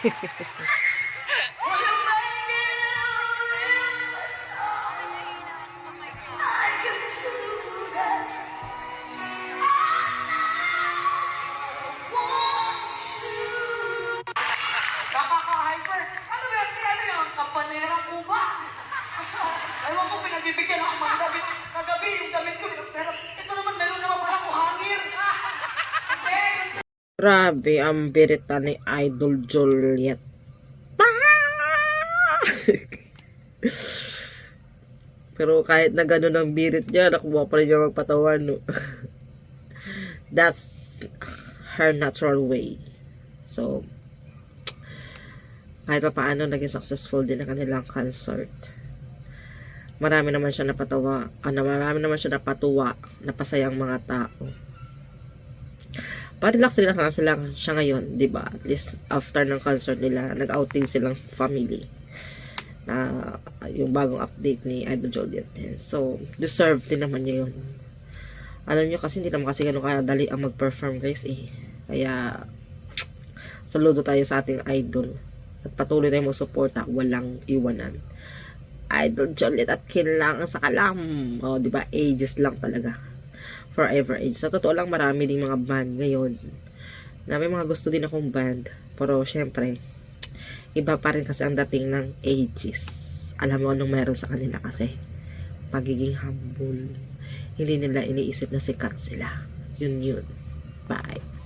Ewan ko, pinagbibigyan ako mga damit. Kagabi, yung damit ko. Pero ito naman, meron naman pala ko hangir. Hindi, Grabe, ang birita ni Idol Juliet. Pero kahit na gano'n ang birit niya, nakuha pa rin niya magpatawan. No? That's her natural way. So, kahit pa paano, naging successful din ang kanilang concert. Marami naman siya napatawa, ano, marami naman siya napatuwa, napasayang mga tao pa-relax sila nga sila siya ngayon, 'di ba? At least after ng concert nila, nag-outing silang family. Na yung bagong update ni Idol Joliet. So, deserve din naman niya 'yun. Alam niyo kasi hindi naman kasi ganun kadali ang mag-perform guys eh. Kaya saludo tayo sa ating idol. At patuloy tayong mag-suporta, walang iwanan. Idol Joliet at kailangan sa kalam. O, di ba? Ages lang talaga forever age. Sa totoo lang, marami ding mga band ngayon na may mga gusto din akong band. Pero, syempre, iba pa rin kasi ang dating ng ages. Alam mo anong meron sa kanila kasi? Pagiging humble. Hindi nila iniisip na sikat sila. Yun yun. Bye.